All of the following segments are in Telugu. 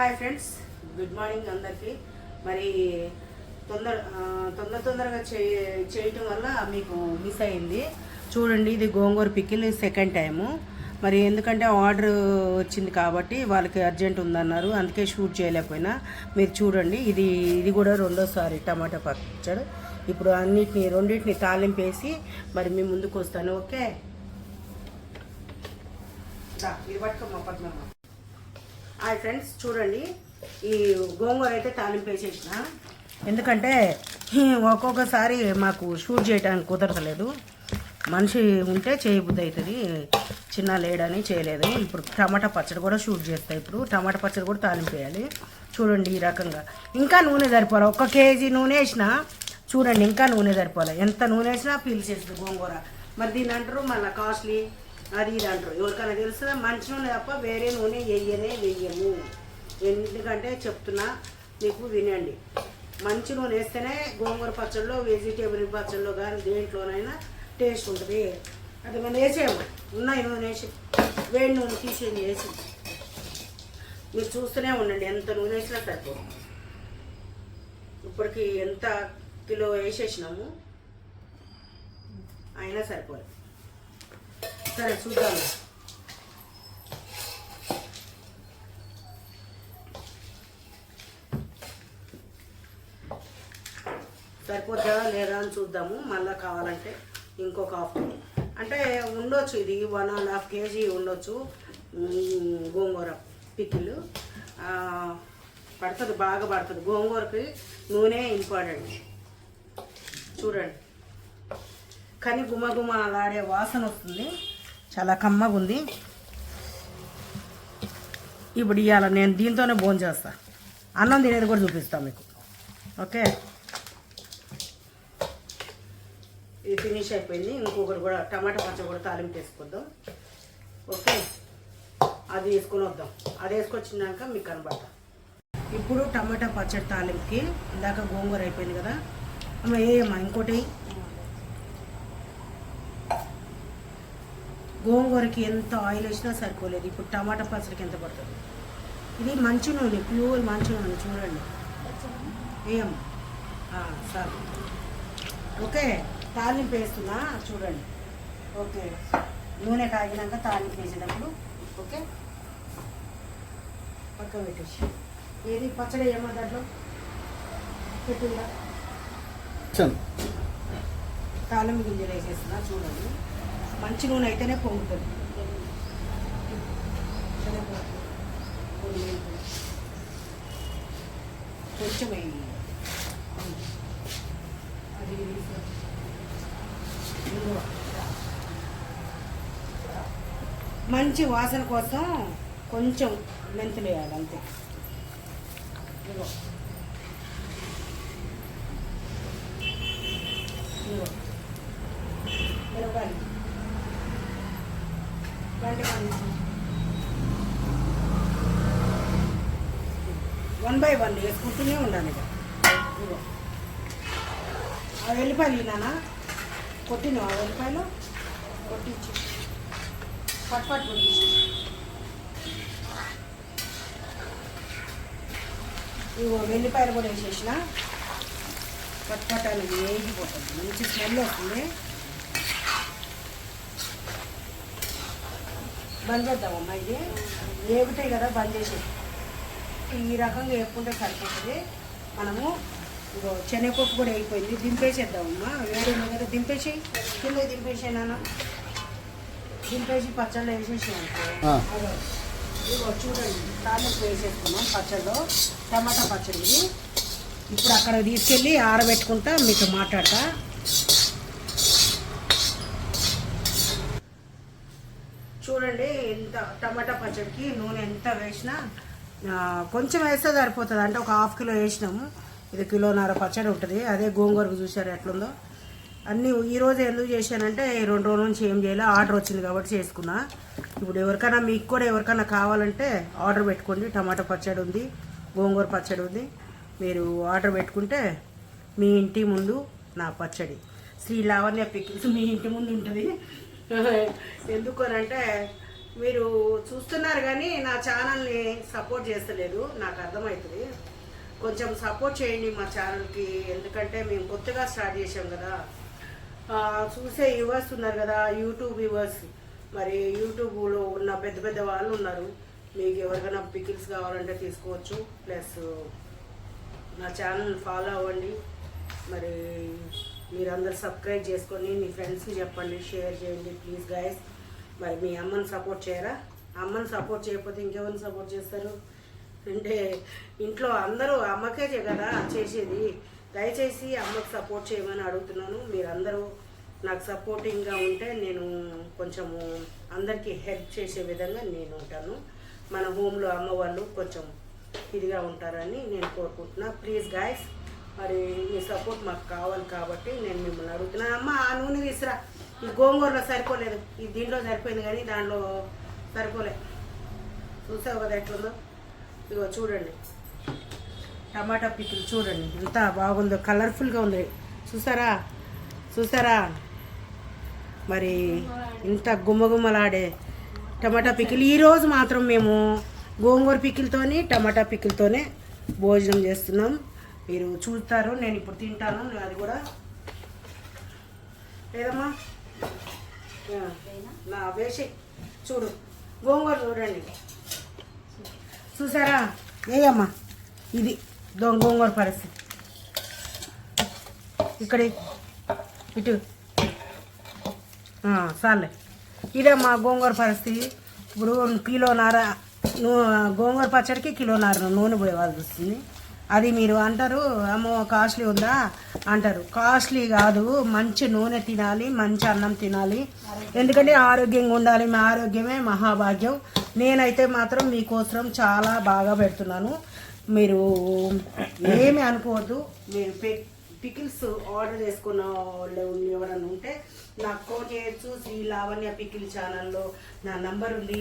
Hi friends. గుడ్ మార్నింగ్ అందరికీ. మరి తొందర తొందర తొందరగా చేయ చేయటం వల్ల మీకు మిస్ అయింది. చూడండి ఇది గోంగూర పికిల్ సెకండ్ టైము మరి ఎందుకంటే ఆర్డర్ వచ్చింది కాబట్టి వాళ్ళకి అర్జెంట్ ఉందన్నారు. అందుకే షూట్ చేయలేకపోయినా. మీరు చూడండి ఇది ఇది కూడా రెండోసారి టమాటా పచ్చడి. ఇప్పుడు అన్నిటిని రెండింటిని తాలింపేసి మరి మీ ముందుకు వస్తాను. ఓకే? ఇది పట్టుకోమ్మా పద్మమ్మ హాయ్ ఫ్రెండ్స్ చూడండి. ఈ గోంగూర అయితే తాలింపు వేసేసిన. ఎందుకంటే ఒక్కొక్కసారి మాకు షూట్ చేయడానికి కుదరతలేదు. మనిషి ఉంటే చేయబుద్ధి అవుతుంది చిన్న లేడని చేయలేదు. ఇప్పుడు టమాటా పచ్చడి కూడా షూట్ చేస్తాయి ఇప్పుడు. టమాటా పచ్చడి కూడా తాలింపు వేయాలి. చూడండి ఈ రకంగా. ఇంకా నూనె సరిపోవాలి ఒక కేజీ నూనె వేసినా చూడండి ఇంకా నూనె సరిపోవాలి ఎంత నూనె వేసినా పీల్చేస్తుంది గోంగూర. మరి దీని అంటారు మళ్ళీ కాస్ట్లీ? అది ఇది అంటారు. ఎవరికైనా తెలుస్తుందా? మంచి నూనె తప్ప వేరే నూనె వెయ్యనే వెయ్యము. ఎందుకంటే చెప్తున్నా మీకు వినండి. మంచి నూనె వేస్తేనే గోంగూర పచ్చళ్ళలో వెజిటేబుల్ పచ్చళ్ళలో కానీ దేంట్లోనైనా టేస్ట్ ఉంటుంది. అది మనం వేసేయము. ఉన్నాయి నూనె వేసి. వేడి నూనె తీసేయండి వేసి. మీరు చూస్తూనే ఉండండి ఎంత నూనె వేసినా సరిపోదు. ఇప్పటికి ఎంత కిలో వేసేసినాము? అయినా సరిపోదు. సరే చూద్దాం. సరిపోద్దా లేదా అని చూద్దాము. మళ్ళీ కావాలంటే ఇంకొక హాఫ్ అంటే ఉండొచ్చు ఇది వన్ అండ్ హాఫ్ కేజీ ఉండొచ్చు. గోంగూర పికిల్. పడుతుంది బాగా పడుతుంది. గోంగూరకి నూనె ఇంపార్టెంట్. చూడండి. కానీ గుమ గుమ అలాడే వాసన వస్తుంది. చాలా కమ్మగా ఉంది. ఇప్పుడు ఇవాళ నేను దీంతోనే భోజనం చేస్తా. అన్నం తినేది కూడా చూపిస్తాను మీకు. ఓకే? ఇది ఫినిష్ అయిపోయింది. ఇంకొకటి కూడా టమాటా పచ్చడి కూడా తాలింపు వేసుకొద్దాం. ఓకే? అది వేసుకొని వద్దాం. అది వేసుకొచ్చినాక మీకు కనబడతా. ఇప్పుడు టమాటా పచ్చడి తాలింపుకి ఇందాక గోంగూర అయిపోయింది కదా. అమ్మ ఏమా ఇంకోటి? గోంగూరకి ఎంత ఆయిల్ వేసినా సరిపోలేదు. ఇప్పుడు టమాటా పచ్చడికి ఎంత పడుతుంది? ఇది మంచి నూనె ప్యూర్ మంచి నూనె చూడండి. ఏం? సార్. ఓకే తాలింపు వేస్తున్నా చూడండి. ఓకే. నూనె కాగినాక తాలింపు వేసేటప్పుడు ఓకే? పక్కన పెట్టేసి. ఏది? పచ్చడి ఏమో దాంట్లో? పెట్టిందా తాలింపు గింజలు వేసేస్తున్నా చూడండి. మంచి నూనె అయితేనే పొంగుతుంది కొంచెం అది మంచి వాసన కోసం కొంచెం మెంతులు వేయాలి అంతే ఇదిగో. మిరపకాయలు. వన్ బై వన్ వేసుకుంటూనే ఉండాలి ఇక. ఆ వెల్లిపాయలు నానా కొట్టిన ఆ వెల్లిపాయలు? కొట్టించి. పట్ పట్ కొట్టించి. వెల్లిపాయలు కూడా వేసేసిన. పట్ పట్ అనేది వేగిపోతుంది. మంచి స్మెల్ వస్తుంది. బంద్ చేద్దామమ్మా ఇది. వేగుతాయి కదా బంద్ చేసేది. ఈ రకంగా వేపుకుంటే సరిపోతుంది. మనము ఇగో శనగపప్పు కూడా అయిపోయింది. దింపేసేద్దామమ్మా. వేడి ఉంది కదా దింపేసి కింద దింపేసాయి నాన్న. దింపేసి పచ్చళ్ళు వేసేసి అనుకో ఆ. అదో ఇగో చూడండి. తాలింపు వేసేసుకున్నాం పచ్చళ్ళు. టమాటా పచ్చడి. ఇది ఇప్పుడు అక్కడ తీసుకెళ్ళి ఆరబెట్టుకుంటా మీతో మాట్లాడతా. చూడండి ఎంత టమాటా పచ్చడికి నూనె ఎంత వేసినా కొంచెం వేస్తే సరిపోతుంది. అంటే ఒక హాఫ్ కిలో వేసినాము ఇది కిలోన్నర పచ్చడి ఉంటుంది. అదే గోంగూరకు చూసారు ఎట్లుందో. అన్నీ ఈరోజు ఎందుకు చేశానంటే రెండు రోజుల నుంచి ఏం చేయాలి ఆర్డర్ వచ్చింది కాబట్టి చేసుకున్నా. ఇప్పుడు ఎవరికైనా మీకు కూడా ఎవరికైనా కావాలంటే ఆర్డర్ పెట్టుకోండి. టమాటా పచ్చడి ఉంది గోంగూర పచ్చడి ఉంది. మీరు ఆర్డర్ పెట్టుకుంటే మీ ఇంటి ముందు నా పచ్చడి. శ్రీ లావణ్య పికిల్స్ మీ ఇంటి ముందు ఉంటుంది. ఎందుకు అని అంటే మీరు చూస్తున్నారు కానీ నా ఛానల్ని సపోర్ట్ చేస్తలేదు. నాకు అర్థమవుతుంది. కొంచెం సపోర్ట్ చేయండి మా ఛానల్కి. ఎందుకంటే మేము కొత్తగా స్టార్ట్ చేసాం కదా. చూసే వ్యూవర్స్ ఉన్నారు కదా యూట్యూబ్ వ్యూవర్స్. మరి యూట్యూబ్లో ఉన్న పెద్ద పెద్ద వాళ్ళు ఉన్నారు. మీకు ఎవరికైనా పికిల్స్ కావాలంటే తీసుకోవచ్చు. ప్లస్ నా ఛానల్ ఫాలో అవ్వండి. మరి మీరందరూ సబ్స్క్రైబ్ చేసుకొని మీ ఫ్రెండ్స్కి చెప్పండి షేర్ చేయండి ప్లీజ్ గాయస్ మరి మీ అమ్మని సపోర్ట్ చేయరా? అమ్మని సపోర్ట్ చేయకపోతే ఇంకెవరిని సపోర్ట్ చేస్తారు? అంటే ఇంట్లో అందరూ అమ్మకే కదా చేసేది. దయచేసి అమ్మకు సపోర్ట్ చేయమని అడుగుతున్నాను. మీరందరూ నాకు సపోర్టింగ్గా ఉంటే నేను కొంచెము అందరికీ హెల్ప్ చేసే విధంగా నేను ఉంటాను. మన హోమ్లో అమ్మ వాళ్ళు కొంచెం ఇదిగా ఉంటారని నేను కోరుకుంటున్నా. ప్లీజ్ గాయస్ మరి మీ సపోర్ట్ మాకు కావాలి కాబట్టి నేను మిమ్మల్ని అడుగుతున్నాను అమ్మ ఆ నూనె తీసురా. ఈ గోంగూరలో సరిపోలేదు. ఈ దీంట్లో సరిపోయింది కానీ దాంట్లో సరిపోలే. చూసావు కదా ఎట్లుందో? ఇగో చూడండి. టమాటా పిక్కులు చూడండి. ఎంత బాగుందో కలర్ఫుల్గా ఉంది. చూసారా? చూసారా? మరి ఇంత గుమ్మగుమ్మలాడే టమాటా పికిల్. ఈరోజు మాత్రం మేము గోంగూర పికిల్తోని టమాటా పికిల్తోనే భోజనం చేస్తున్నాం. మీరు చూస్తారు నేను ఇప్పుడు తింటాను అది కూడా. లేదమ్మా నా వేసి చూడు గోంగూర చూడండి. చూసారా? ఏయమ్మా ఇది దో- గోంగూర పరిస్థితి. ఇక్కడ ఇటు. ఆ, చాలే. ఇదే గోంగూర పరిస్థితి. ఇప్పుడు కిలోన్నర నూ గోంగూర పచ్చడికి కిలోన్నర నూనె పోయేవాళ్ళు వస్తుంది. అది మీరు అంటారు అమ్మో కాస్ట్లీ ఉందా? అంటారు. కాస్ట్లీ కాదు మంచి నూనె తినాలి మంచి అన్నం తినాలి. ఎందుకంటే ఆరోగ్యంగా ఉండాలి మా ఆరోగ్యమే మహాభాగ్యం. నేనైతే మాత్రం మీకోసం చాలా బాగా పెడుతున్నాను. మీరు ఏమి అనుకోవద్దు. మీరు పికిల్స్ ఆర్డర్ చేసుకున్న వాళ్ళు ఎవరైనా ఉంటే నాకు ఫోన్ చేయొచ్చు. శ్రీ లావణ్య పికిల్ ఛానల్లో నా నంబర్ ఉంది.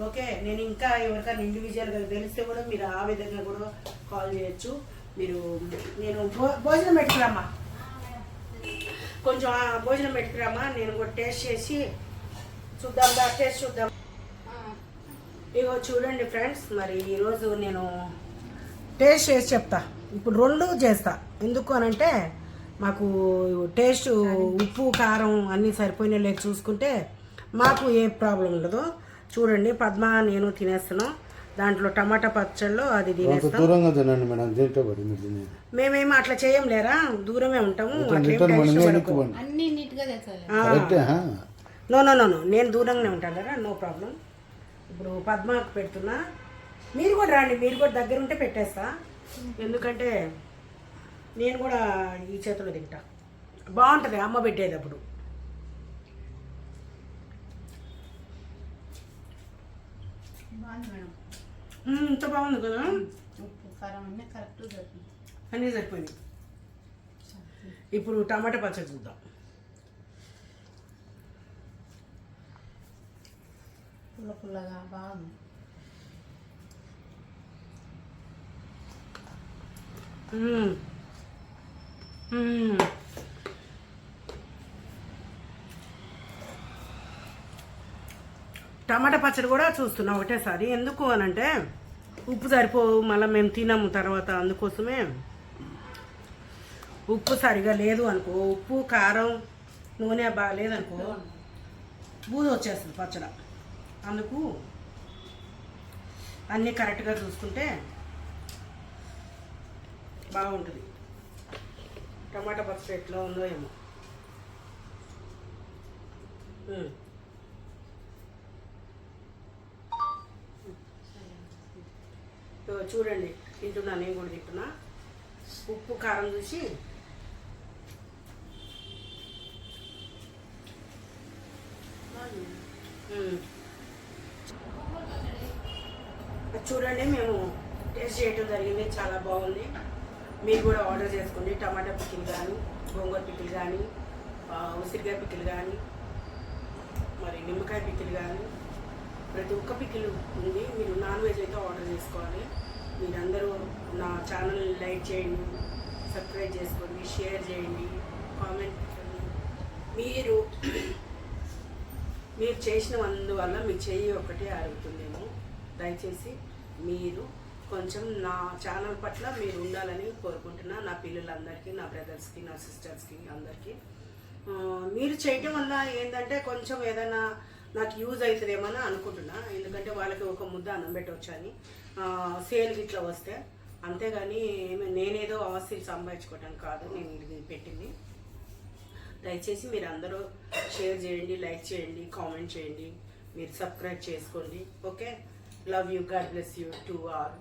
ఓకే నేను ఇంకా ఎవరికైనా ఇండివిజువల్గా తెలిస్తే కూడా మీరు ఆ విధంగా కూడా కాల్ చేయొచ్చు. మీరు నేను భో- భోజనం పెట్టుకురామ్మా. కొంచెం భోజనం పెట్టుకురామ్మా. నేను కూడా టేస్ట్ చేసి చూద్దాం టేస్ట్ చూద్దాం. ఇగో చూడండి ఫ్రెండ్స్ మరి ఈరోజు నేను టేస్ట్ చేసి చెప్తా. ఇప్పుడు రెండు చేస్తా. ఎందుకు అనంటే మాకు టేస్ట్ ఉప్పు కారం అన్నీ సరిపోయినా లేదు చూసుకుంటే మాకు ఏ ప్రాబ్లం ఉండదు. చూడండి పద్మ నేను తినేస్తున్నాం. దాంట్లో టమాటా పచ్చళ్ళు అది కొంత తినేస్తాం. దూరంగా తినండి మేడం దీంట్లో మేమేమి అట్లా చేయం లేరా? దూరమే ఉంటాము? నో నో నో నో నేను దూరంగానే ఉంటాను కదా నో ప్రాబ్లం. ఇప్పుడు పద్మకు పెడుతున్నా. మీరు కూడా రండి మీరు కూడా దగ్గర ఉంటే పెట్టేస్తా. ఎందుకంటే నేను కూడా ఈ చేతిలో తింటా. బాగుంటుంది అమ్మ పెట్టేటప్పుడు బాగుంది మేడం. ఇంత బాగుంది కదా? ఉప్పు కారం అన్నీ కరెక్ట్ దొరికింది అన్నీ సరిపోయింది. ఇప్పుడు టమాటా పచ్చడి చూద్దాం. పుల్ల పుల్లగా బాగుంది. మ్మ్. మ్మ్. టమాటా పచ్చడి కూడా చూస్తున్నాం ఒకటేసారి. ఎందుకు అనంటే ఉప్పు సరిపోవు మళ్ళీ మేము తినము తర్వాత అందుకోసమే. ఉప్పు సరిగా లేదు అనుకో ఉప్పు కారం నూనె బాగాలేదనుకో బూజు వచ్చేస్తుంది పచ్చడి. అందుకు అన్నీ కరెక్ట్గా చూసుకుంటే బాగుంటుంది. టమాటా పచ్చడి ఎట్లా ఉందో ఏమో ఉమ్. ఇదిగో చూడండి తింటున్నా నేను కూడా తింటున్నా. ఉప్పు కారం చూసి. చూడండి మేము టేస్ట్ చేయడం జరిగింది చాలా బాగుంది. మీరు కూడా ఆర్డర్ చేసుకోండి టమాటా పిక్కిలు కానీ గోంగూర పిక్కిలు కానీ ఉసిరికాయ పిక్కిలు కానీ మరి నిమ్మకాయ పిక్కిలు కానీ. ప్రతి ఒక్క పిక్కిలు ఉంది మీరు నాన్ వెజ్ అయితే ఆర్డర్ చేసుకోవాలి. మీరందరూ నా ఛానల్ లైక్ చేయండి సబ్స్క్రైబ్ చేసుకోండి షేర్ చేయండి కామెంట్ పెట్టండి. మీరు మీరు చేసినందువల్ల మీ చెయ్యి ఒకటి అరుగుతుందేమో దయచేసి మీరు కొంచెం నా ఛానల్ పట్ల మీరు ఉండాలని కోరుకుంటున్నా. నా పిల్లలందరికీ నా బ్రదర్స్కి నా సిస్టర్స్కి అందరికీ. మీరు చేయటం వల్ల ఏంటంటే కొంచెం ఏదైనా నాకు యూజ్ అవుతుందేమో అనుకుంటున్నా. ఎందుకంటే వాళ్ళకి ఒక ముద్ద అన్నం పెట్టవచ్చు అని. సేల్ ఇట్లా వస్తే అంతేగాని నేనేదో ఆస్తి సంపాదించుకోవటం కాదు నేను ఇది పెట్టింది. దయచేసి మీరు అందరూ షేర్ చేయండి లైక్ చేయండి కామెంట్ చేయండి. మీరు సబ్స్క్రైబ్ చేసుకోండి. Okay? Love you God bless you too are